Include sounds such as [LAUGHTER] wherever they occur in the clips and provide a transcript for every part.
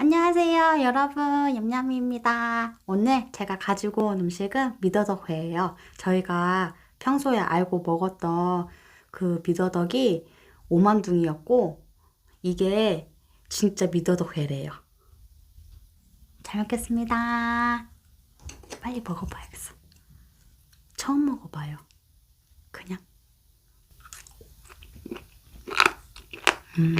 안녕하세요, 여러분. 얌얌입니다. 오늘 제가 가지고 온 음식은 미더덕회예요. 저희가 평소에 알고 먹었던 그 미더덕이 오만둥이였고, 이게 진짜 미더덕회래요. 잘 먹겠습니다. 빨리 먹어봐야겠어. 처음 먹어봐요. 그냥. 음.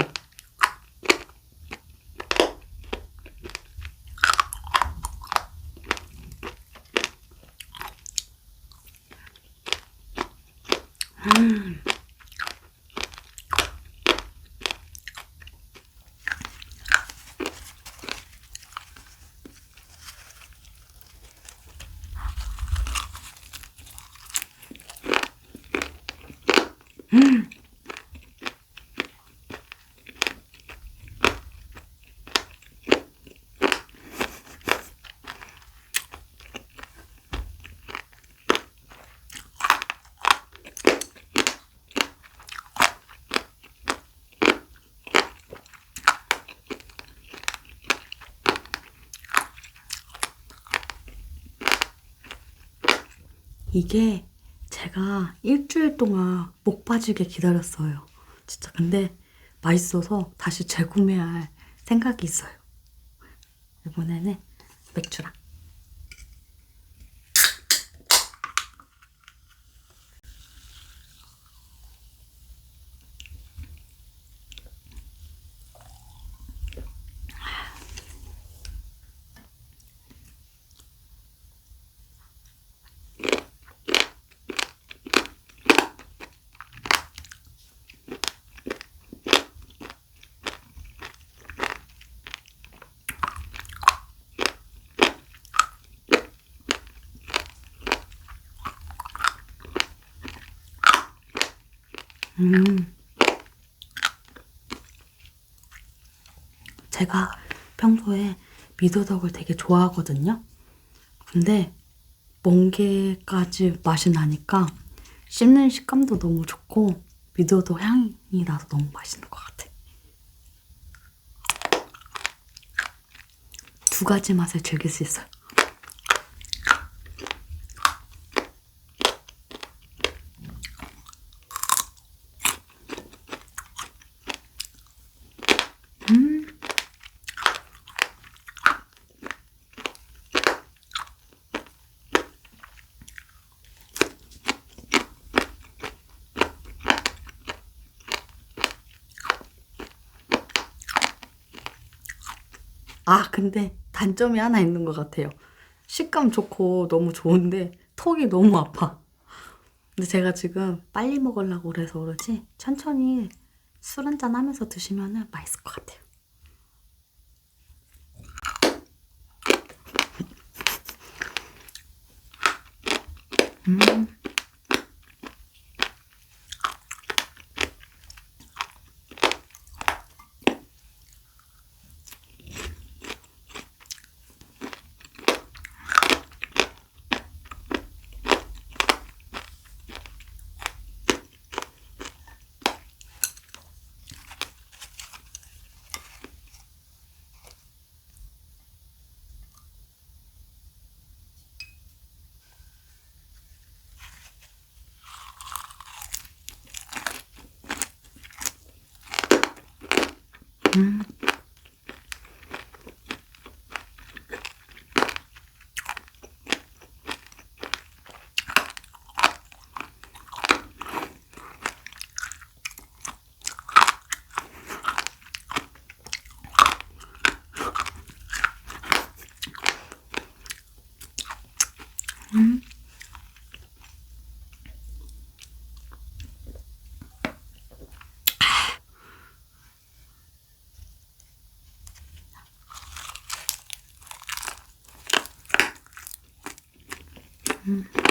음. 음. 이게 제가 일주일 동안 목 빠지게 기다렸어요. 진짜 근데 맛있어서 다시 재구매할 생각이 있어요. 이번에는 맥주랑. 음. 제가 평소에 미더덕을 되게 좋아하거든요. 근데 멍게까지 맛이 나니까 씹는 식감도 너무 좋고 미더덕 향이 나서 너무 맛있는 것 같아. 두 가지 맛을 즐길 수 있어요. 아, 근데 단점이 하나 있는 것 같아요. 식감 좋고 너무 좋은데 턱이 너무 아파. 근데 제가 지금 빨리 먹으려고 그래서 그러지 천천히 술 한잔 하면서 드시면 맛있을 것 같아요. 음. 음. 嗯。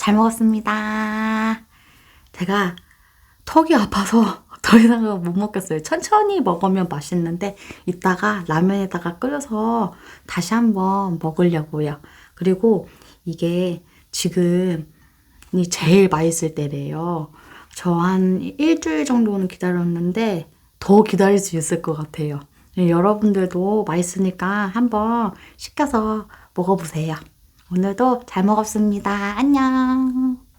잘 먹었습니다. 제가 턱이 아파서 [LAUGHS] 더 이상은 못 먹겠어요. 천천히 먹으면 맛있는데 이따가 라면에다가 끓여서 다시 한번 먹으려고요. 그리고 이게 지금이 제일 맛있을 때래요. 저 한 일주일 정도는 기다렸는데 더 기다릴 수 있을 것 같아요. 여러분들도 맛있으니까 한번 시켜서 먹어보세요. 오늘도 잘 먹었습니다. 안녕.